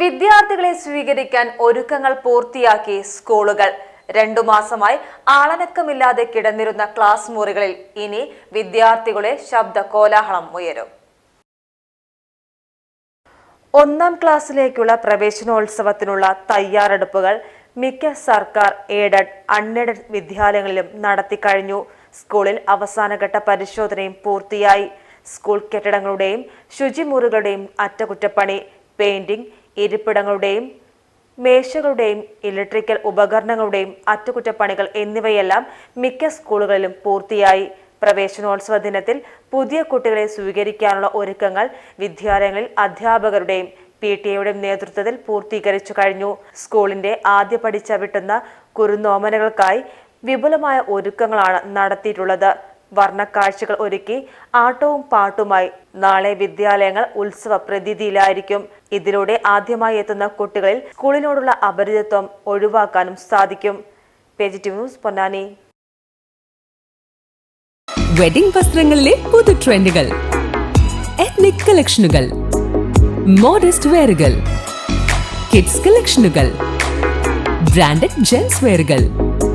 വിദ്യാർത്ഥികളെ സ്വീകരിക്കാൻ ഒരുക്കങ്ങൾ പൂർത്തിയാക്കി സ്കൂളുകൾ. രണ്ടു മാസമായി ആളനക്കമില്ലാതെ കിടന്നിരുന്ന ക്ലാസ് മുറികളിൽ ഇനി വിദ്യാർത്ഥികളെ ശബ്ദ കോലാഹലം ഉയരും. ഒന്നാം ക്ലാസ്സിലേക്കുള്ള പ്രവേശനോത്സവത്തിനുള്ള തയ്യാറെടുപ്പുകൾ മിക്ക സർക്കാർ എയ്ഡഡ് അൺഎയ്ഡഡ് വിദ്യാലയങ്ങളിലും നടത്തിക്കഴിഞ്ഞു സ്കൂളിൽ അവസാനഘട്ട പരിശോധനയും പൂർത്തിയായി. സ്കൂൾ കെട്ടിടങ്ങളുടെയും ശുചിമുറികളുടെയും അറ്റകുറ്റപ്പണി പെയിന്റിംഗ് ഇരിപ്പിടങ്ങളുടെയും മേശകളുടെയും ഇലക്ട്രിക്കൽ ഉപകരണങ്ങളുടെയും അറ്റകുറ്റപ്പണികൾ എന്നിവയെല്ലാം മിക്ക സ്കൂളുകളിലും പൂർത്തിയായി. പ്രവേശനോത്സവ ദിനത്തിൽ പുതിയ കുട്ടികളെ സ്വീകരിക്കാനുള്ള ഒരുക്കങ്ങൾ വിദ്യാലയങ്ങളിൽ അധ്യാപകരുടെയും പി. ടി. എയുടെയും നേതൃത്വത്തിൽ പൂർത്തീകരിച്ചു കഴിഞ്ഞു. സ്കൂളിന്റെ ആദ്യ പടി ചവിട്ടുന്ന കുറുനോമനകൾക്കായി വിപുലമായ ഒരുക്കങ്ങളാണ് നടത്തിയിട്ടുള്ളത്. വർണക്കാഴ്ചകൾ ഒരുക്കി ആട്ടവും പാട്ടുമായി നാളെ വിദ്യാലയങ്ങൾ ഉത്സവ പ്രതീതിയിലായിരിക്കും. ഇതിലൂടെ ആദ്യമായി എത്തുന്ന കുട്ടികളിൽ സ്കൂളിനോടുള്ള അപരിചിത്വം ഒഴിവാക്കാനും സാധിക്കും. ന്യൂസ് പൊന്നാനി. വെഡിംഗ് വസ്ത്രങ്ങളിലെ പുതു ട്രെൻഡുകൾ എത്നിക് കളക്ഷനുകൾ മോഡസ്റ്റ് വെയറുകൾ കിഡ്സ് കളക്ഷനുകൾ ബ്രാൻഡഡ് ജെൻസ് വെയറുകൾ